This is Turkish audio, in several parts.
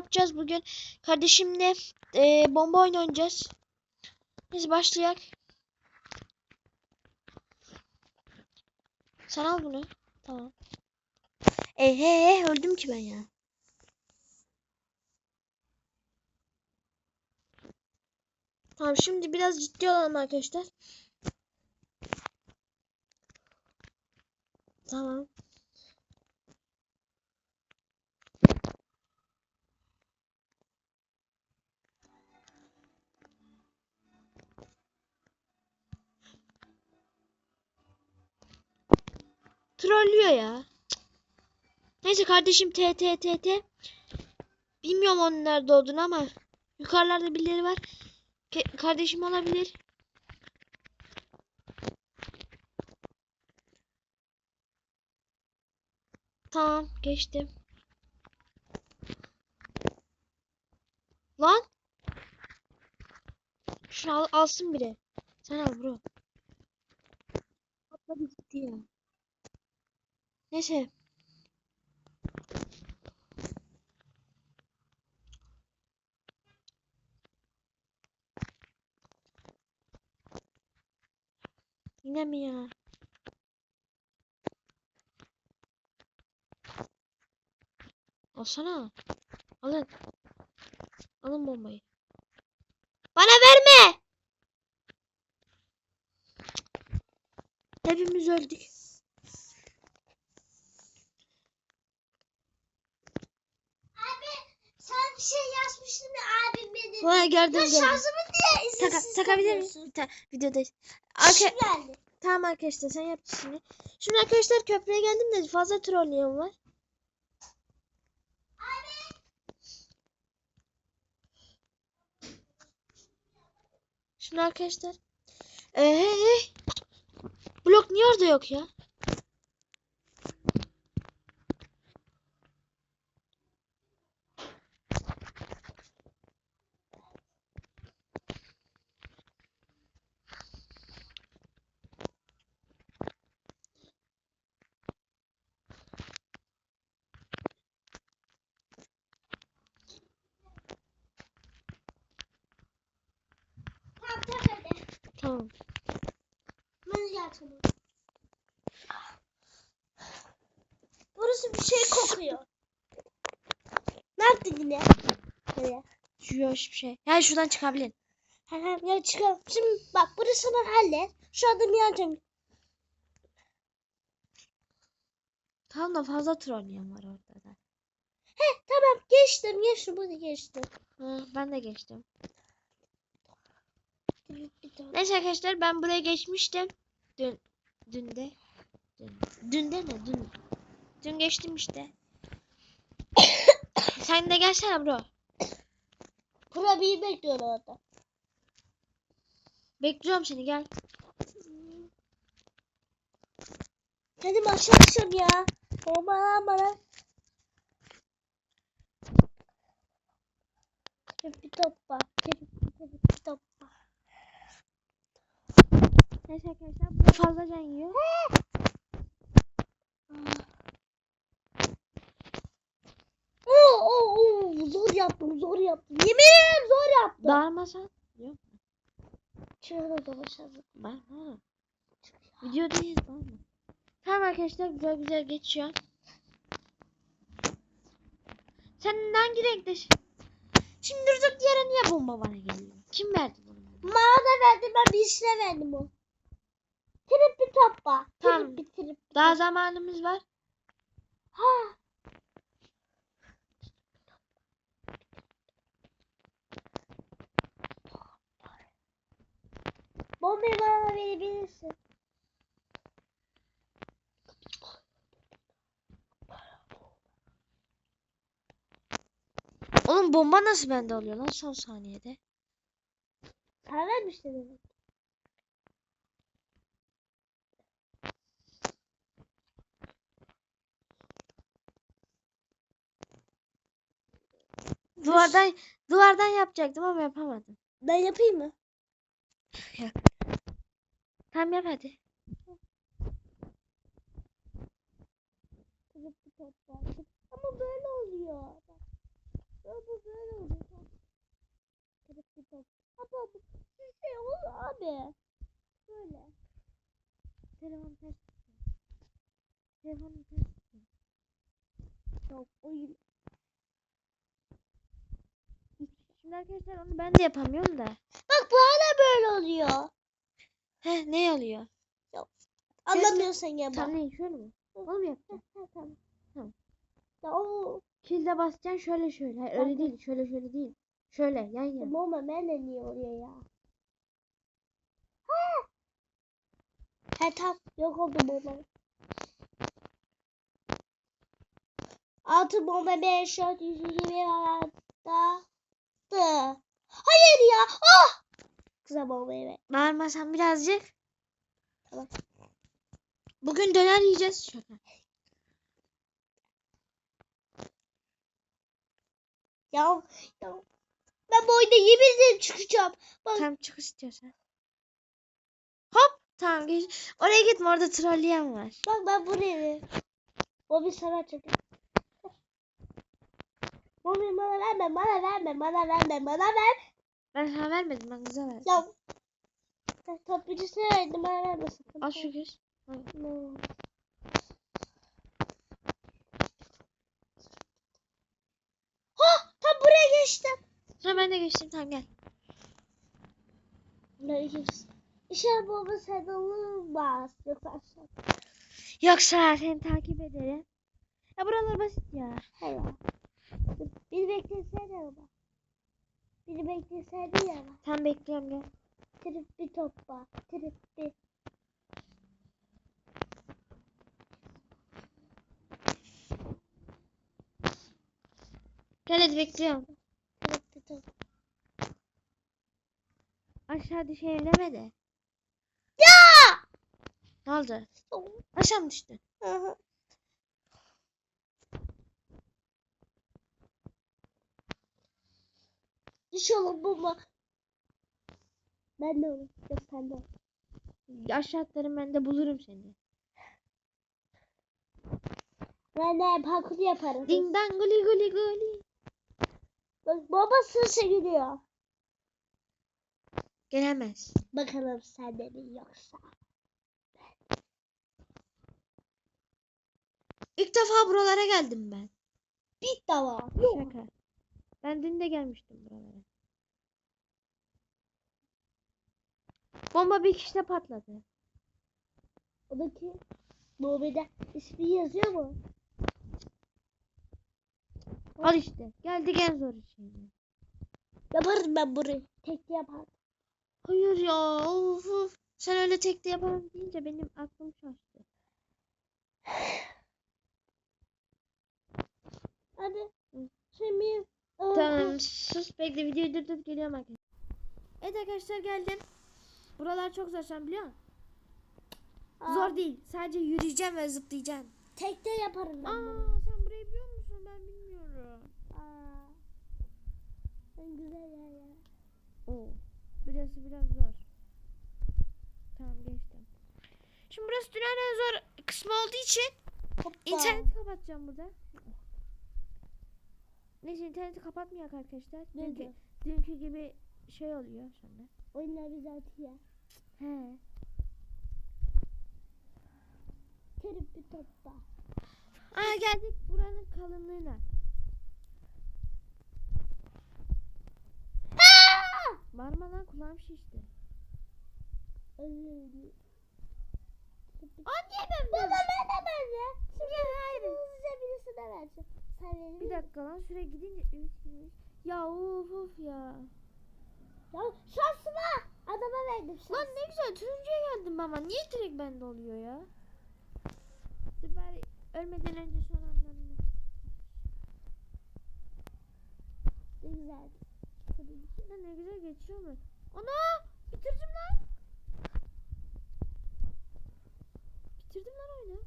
yapacağız bugün. Kardeşimle e, bomba oyunu oynayacağız. Biz başlayak. Sen al bunu. Tamam. E he he öldüm ki ben ya. Tamam şimdi biraz ciddi olalım arkadaşlar. Tamam. Trollüyor ya. Neyse kardeşim T T T T. Bilmiyorum onun nerede olduğunu ama yukarılarda birileri var. Ke- kardeşim olabilir. Tamam geçtim. Lan. Şunu al, alsın biri. Sen al bro. Atladı gitti ya. Neyse. Yine mi ya? Alsana. Alın. Alın bombayı. Bana verme. Hepimiz öldük. Sen bir şey yazmıştın ya abim benim. Ha gördüm Ya gördüm. şarjımı niye Taka, takabilir miyim? Ta videodayız. İşim Arka geldi. tamam arkadaşlar sen yap şimdi. Şimdi arkadaşlar köprüye geldim de fazla trollüyorum var. Şimdi arkadaşlar. Ee, blok niye orada yok ya? Tamam tak hadi. Tamam. Tamam. Burası bir şey kokuyor. Ne yaptın yine? Şu yok hiçbir şey. Yani şuradan çıkabilin. Ha, ha, ya çıkalım. Şimdi bak burasını hallet. Şu adımı yanacağım. Tamam da fazla trollüyorum var orada da. He tamam geçtim geçtim bunu geçtim. Hı, ben de geçtim. Bir- bir. Neyse arkadaşlar ben buraya geçmiştim. Dün dün de dün, dün de ne dün dün geçtim işte. Sen de gelsene bro. Kurabiye bekliyor orada. Bekliyorum seni gel. Hadi başlayalım ya. Aman bana. Bir topla. Bir topla. Neyse arkadaşlar burada fazla can yiyor. Oo, oo, oo, zor yaptım, zor yaptım. Yemin zor yaptım. Bağırmasan. Yok Şurada dolaşalım. bağırma. Videodayız bağırma. Tamam arkadaşlar güzel güzel geçiyor. Sen hangi renkte? Şimdi durduk yere niye bomba bana geliyor? Kim verdi bunu? bana? Da verdim ben birisine verdim o. Trip bir topla. Tamam. Trip bir trip. bir Daha zamanımız var. Ha. Bombayı bana verebilirsin. Oğlum bomba nasıl bende oluyor lan son saniyede? Sen vermiştin demek. Duvardan duvardan yapacaktım ama yapamadım. Ben yapayım mı? Yap. Tamam yap hadi. Ama böyle oluyor. Bu böyle oluyor. Ama bu bir şey olur abi. Böyle. Telefon ters. Telefon ters. Yok oyun. Şimdi arkadaşlar onu ben de yapamıyorum da. Bak bu hala böyle oluyor. Heh ne oluyor? Anlamıyorsan ya Tam bak. ne şöyle mi? Onu mu yapacağım? Tamam. Tamam. Ya o Kilde basacaksın şöyle şöyle. Hayır, öyle değil. Şöyle şöyle değil. Şöyle yan yana. mama benle niye oluyor ya? Ha! Ha tam yok oldu mama. Altı bomba beş dört yüz yirmi arada. Hayır ya. Ah! Kıza bombayı ver. Bağırmasan birazcık. Tamam. Bugün döner yiyeceğiz. Şaka. Ya, ya. Ben bu oyunda yemin ederim çıkacağım. Bak. Tamam çık istiyorsan. Hop. Tamam geç. Oraya gitme orada trolleyen var. Bak ben buraya. O bir sana çeker. Bobby bana verme, bana verme, bana verme, bana ver. Ben sana vermedim ben kıza verdim. Ya. Ben top birisine verdim, bana verme sakın. Al şu kız. No. Ha, tam buraya geçtim. Sonra ben de geçtim tamam gel. Buraya geçtim. İnşallah baba sen olmaz. Aşağı. Yoksa seni takip ederim. Ya buralar basit ya. Helal. Bir beklesene baba. Bir beklesene ya. Tam bekliyorum gel. Trip bir topla. Trip bir. Gel hadi bekliyorum. Trip bir top. Aşağı düşeyleme de. Ya! Ne oldu? Aşağı mı düştün? Hı hı. İnşallah baba. Ben de olur. Yok sen de ol. Aşağı atlarım ben de bulurum seni. Ben de parkur yaparım. Ding dang guli guli guli. Bak baba sırsa gülüyor. Gelemez. Bakalım sen de mi yoksa. İlk defa buralara geldim ben. Bir dava. Şaka. Ben dün de gelmiştim buralara. Bomba bir kişide patladı. O da ki Mobi'de ismi yazıyor mu? Al işte. Geldik en zor şeyine. Yaparım ben burayı. Tekli yaparım. Hayır ya. Of, of. Sen öyle tekte yapalım deyince benim aklım şaştı. Hadi. Şimdi Tamam sus bekle videoyu durdur geliyorum arkadaşlar. Evet arkadaşlar geldim. Buralar çok zor sen biliyor musun? Aa, Zor değil. Sadece yürüyeceğim ve zıplayacağım. Tekte yaparım ben bunu. Aa sen burayı biliyor musun? Ben bilmiyorum. Aa. En güzel yer ya. Oo. Burası biraz zor. Tamam geçtim. Şimdi burası dünyanın en zor kısmı olduğu için Hoppa. interneti kapatacağım burada. Neyse interneti kapatmayak arkadaşlar. Dünkü, Neden? dünkü gibi şey oluyor sonra. Oyunlar bizi atıyor. He. Terip bir topla. Aa geldik buranın kalınlığına. Bağırma lan kulağım şişti. Özür dilerim. Anne ben Baba ben de ben de. Şimdi hayır. Hızlıca birisine versin. Sen benim. Bir dakika lan süre gidince. Ya of of ya. Ya şansıma. Adama verdim şans. Lan ne güzel turuncuya geldim ama niye direkt bende oluyor ya? Dur bari ölmeden önce son anlarını. Ne güzel. Ne güzel geçiyor mu? Ana! Bitirdim lan. Bitirdim lan oyunu.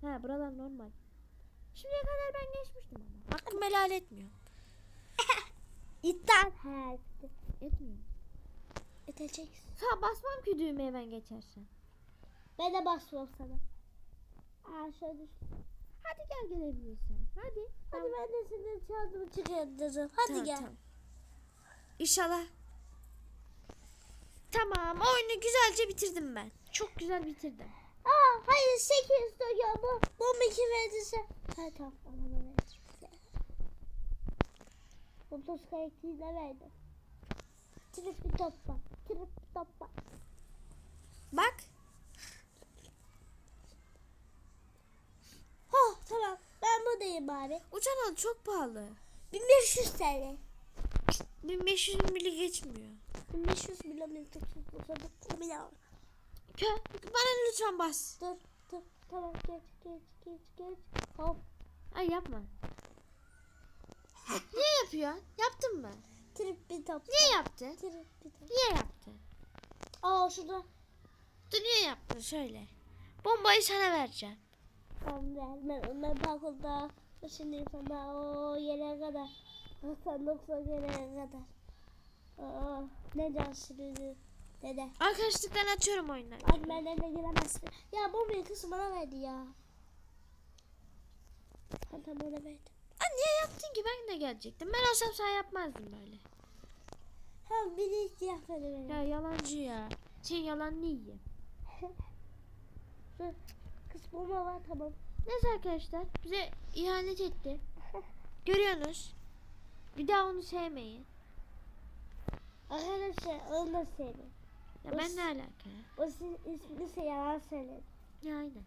Ha buralar normal. Şimdiye kadar ben geçmiştim ama. Hakkımı helal etmiyor. İddia her. Etmiyor. Edeceksin. Sağ basmam ki düğmeye ben geçersen. Ben de basmam sana. Aa şöyle düş. Hadi gel gelebilirsen. Hadi. Hadi ben de senin çaldığımı çıkartacağım. Hadi Tamam, gel. tamam. İnşallah Tamam oyunu güzelce bitirdim ben. Çok güzel bitirdim. Aa hayır 8 diyor bu. Bu 2 verirse. Ha tamam bana da ver. 30 kayıtıyı da verdim. Trip bir topla. Trip bir topla. Bak. Oh tamam ben buradayım bari. Uçan al çok pahalı. 1500 TL. 1500 bile geçmiyor. 1500 milyon 1899 milyon. Kö, bana lütfen bas. Dur dur tamam geç geç geç geç. Hop. Ay yapma. Niye yapıyorsun? Yaptın mı? Trip bir topla. Niye yaptın? Trip bir topla. Niye yaptın? Aa şurada. Dur niye yaptın söyle. Bombayı sana vereceğim. Tamam ver. Ben, ben balkonda ışınlayayım sana o yere kadar. Sen 90 yere kadar. Aa, ne can sürüdü dede. Arkadaşlıktan açıyorum oyunları. Abi benden de giremezsin. Ya bu bir kız bana verdi ya. Ben tam ona verdim. Aa, niye yaptın ki? Ben de gelecektim. Ben olsam sen yapmazdın böyle. Ha biri siyah verdi Ya yalancı ya. Sen yiyeyim. Dur. Kız bomba var tamam. Neyse arkadaşlar bize ihanet etti. Görüyorsunuz. Bir daha onu sevmeyin. Arkadaşlar onu da sevdim. Ya ben ne alaka? O sizin ismini yalan söyledi. Ya aynen.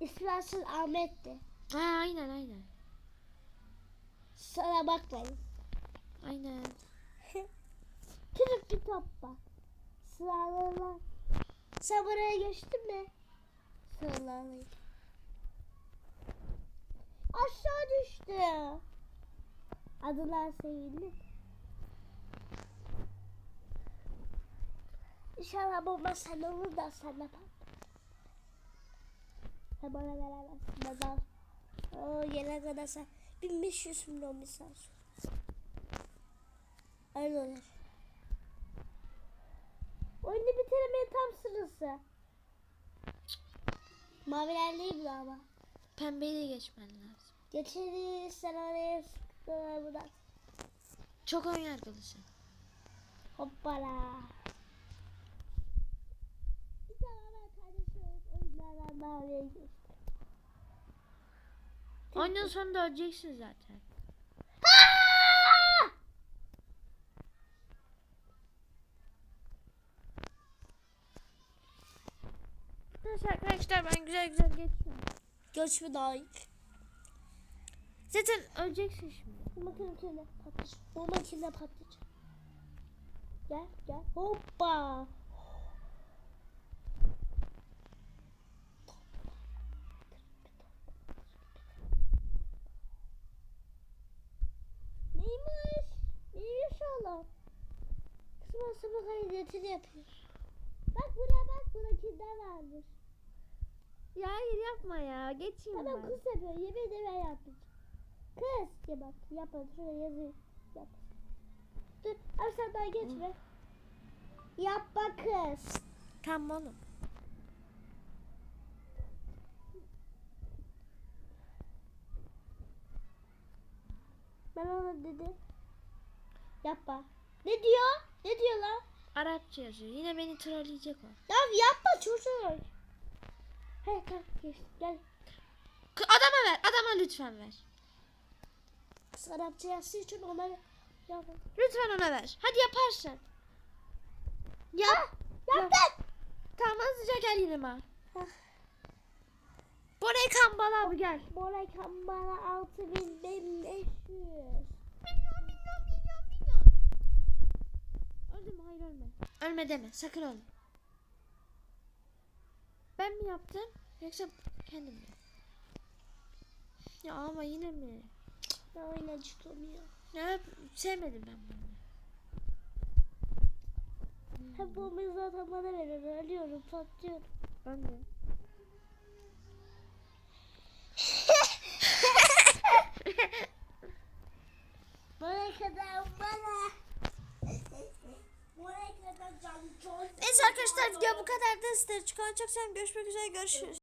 İsmi asıl Ahmet'ti. Ha, aynen aynen. Sana bakmayın. Aynen. Kırık bir top var. Sıralarlar. Sen buraya geçtin mi? Sıralarlayın. Aşağı düştü. Adılar sevindi. İnşallah bomba sen olur da sen pat. Sen bana veremezsin. Bana. O yere kadar sen 1500 milyon misal. Öyle olur. Oyunu bitiremeye tam sırası. Maviler değil bu ama. Pembeyi de geçmen lazım. Geçeriz sen oraya buradan. Çok oyun yargılısın. Hoppala. Bir tane kardeşim oyunlardan maviye geçti. Oyunun sonunda öleceksin zaten. Neyse arkadaşlar ben güzel güzel geçiyorum. Göçme daha iyi. Zaten öleceksin şimdi. Bu makinesinde patlayacak. Bu makinesinde patlayacak. Gel gel. Hoppa. Kaydetini yapıyor. Bak buraya bak buradakinde varmış. Ya hayır yapma ya. Geçeyim Adam ben. kız yapıyor. Yemin ederim ben yapmayacağım. Kız ya bak yapma. Şuraya yazayım. Yap. Dur. Abi sen daha geçme. Yapma kız. Tamam oğlum. Ben ona dedim. Yapma. Ne diyor? Ne diyor lan? Arapça yazıyor. Yine beni trolleyecek o. Ya yapma. Hey kalk geç. Gel. Adama ver. Adama lütfen ver. Kız Arapça yazdığı için ona yapma. Lütfen ona ver. Hadi yaparsın. Yap. Yaptın. Tamam hızlıca gel yanıma. Hah. Buraya kambala abi gel. Moray Kambara 6500. Milyon milyon milyon milyon. Öldüm hayır ölme. Ölme deme sakın ölme. Ben mi yaptım yoksa kendim mi? Ya ama yine mi? Ne oyuna çıkamıyor. Ya sevmedim ben bunu. Hep bombayı zaten bana veriyor. Ölüyorum, patlıyorum. Ben de. Buraya kadar bana. Buraya kadar can can. Neyse arkadaşlar video bu kadar da sizlere çıkan çok sevdim. Görüşmek üzere görüşürüz.